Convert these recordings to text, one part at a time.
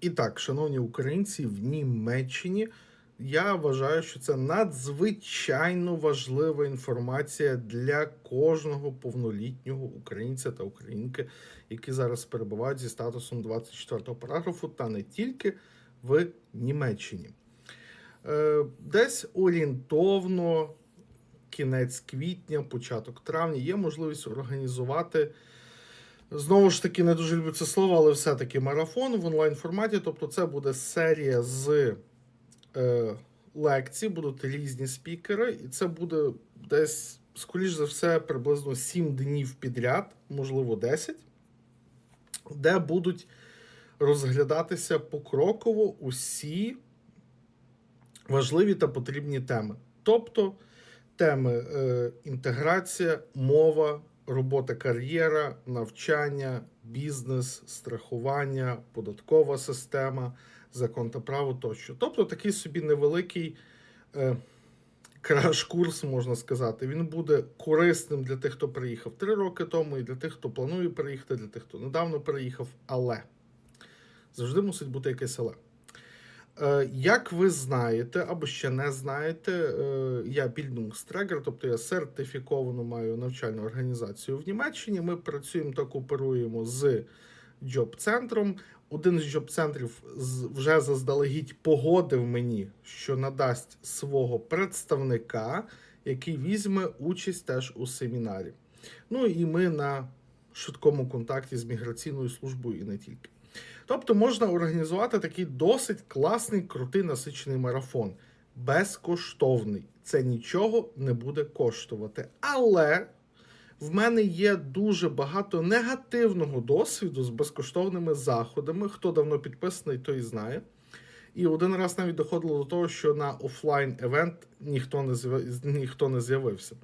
І так, шановні українці, в Німеччині я вважаю, що це надзвичайно важлива інформація для кожного повнолітнього українця та українки, які зараз перебувають зі статусом 24 параграфу, та не тільки в Німеччині. Е, Десь орієнтовно кінець квітня, початок травня є можливість організувати. Знову ж таки, не дуже люблю це слово, але все-таки марафон в онлайн форматі. Тобто, це буде серія з е, лекцій, будуть різні спікери, і це буде десь, скоріш за все, приблизно 7 днів підряд, можливо, 10, де будуть розглядатися покроково усі важливі та потрібні теми. Тобто теми е, інтеграція, мова, робота, кар'єра, навчання, бізнес, страхування, податкова система, закон та право тощо. Тобто такий собі невеликий е, краш-курс, можна сказати. Він буде корисним для тих, хто приїхав три роки тому, і для тих, хто планує приїхати, для тих, хто недавно приїхав. Але завжди мусить бути якесь але. Е, Як ви знаєте або ще не знаєте, е, я Bildungssträger, тобто я сертифіковану маю навчальну організацію в Німеччині. Ми працюємо та кооперуємо з джоб-центром. Один з джоб-центрів вже заздалегідь погодив мені, що надасть свого представника, який візьме участь теж у семінарі. Ну і ми на швидкому контакті з міграційною службою і не тільки. Тобто можна організувати такий досить класний, крутий насичений марафон. Безкоштовний. Це нічого не буде коштувати. Але в мене є дуже багато негативного досвіду з безкоштовними заходами. Хто давно підписаний, той знає. І один раз навіть доходило до того, що на офлайн евент ніхто не з'яви- ніхто не з'явився.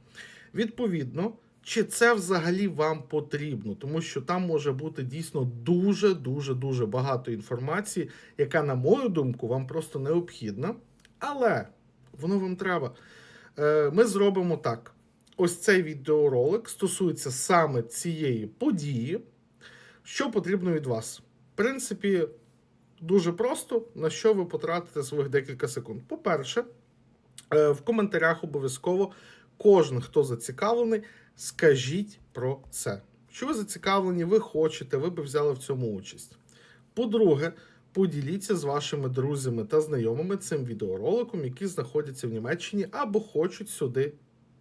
Відповідно, чи це взагалі вам потрібно, тому що там може бути дійсно дуже дуже дуже багато інформації, яка, на мою думку, вам просто необхідна, але воно вам треба. Е, Ми зробимо так: ось цей відеоролик стосується саме цієї події. Що потрібно від вас? В принципі, дуже просто, на що ви потратите своїх декілька секунд. По-перше, е, в коментарях обов'язково кожен, хто зацікавлений, скажіть про це. Що ви зацікавлені, ви хочете, ви б взяли в цьому участь. По-друге, поділіться з вашими друзями та знайомими цим відеороликом, які знаходяться в Німеччині або хочуть сюди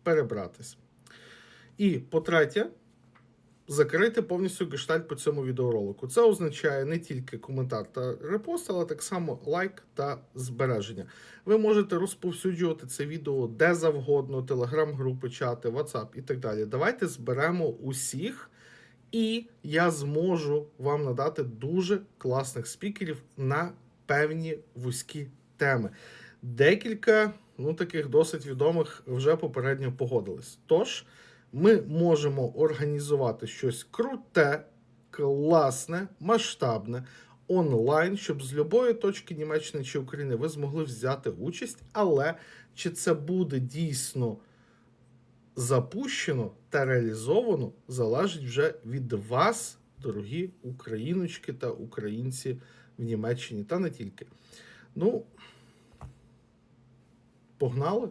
перебратись. І по-третє, закрити повністю гештальт по цьому відеоролику. Це означає не тільки коментар та репост, але так само лайк та збереження. Ви можете розповсюджувати це відео де завгодно, телеграм-групи, чати, WhatsApp і так далі. Давайте зберемо усіх, і я зможу вам надати дуже класних спікерів на певні вузькі теми. Декілька ну, таких досить відомих вже попередньо погодились. Тож, ми можемо організувати щось круте, класне, масштабне онлайн, щоб з будь-якої точки Німеччини чи України ви змогли взяти участь. Але чи це буде дійсно запущено та реалізовано, залежить вже від вас, дорогі україночки та українці в Німеччині, та не тільки. Ну, погнали!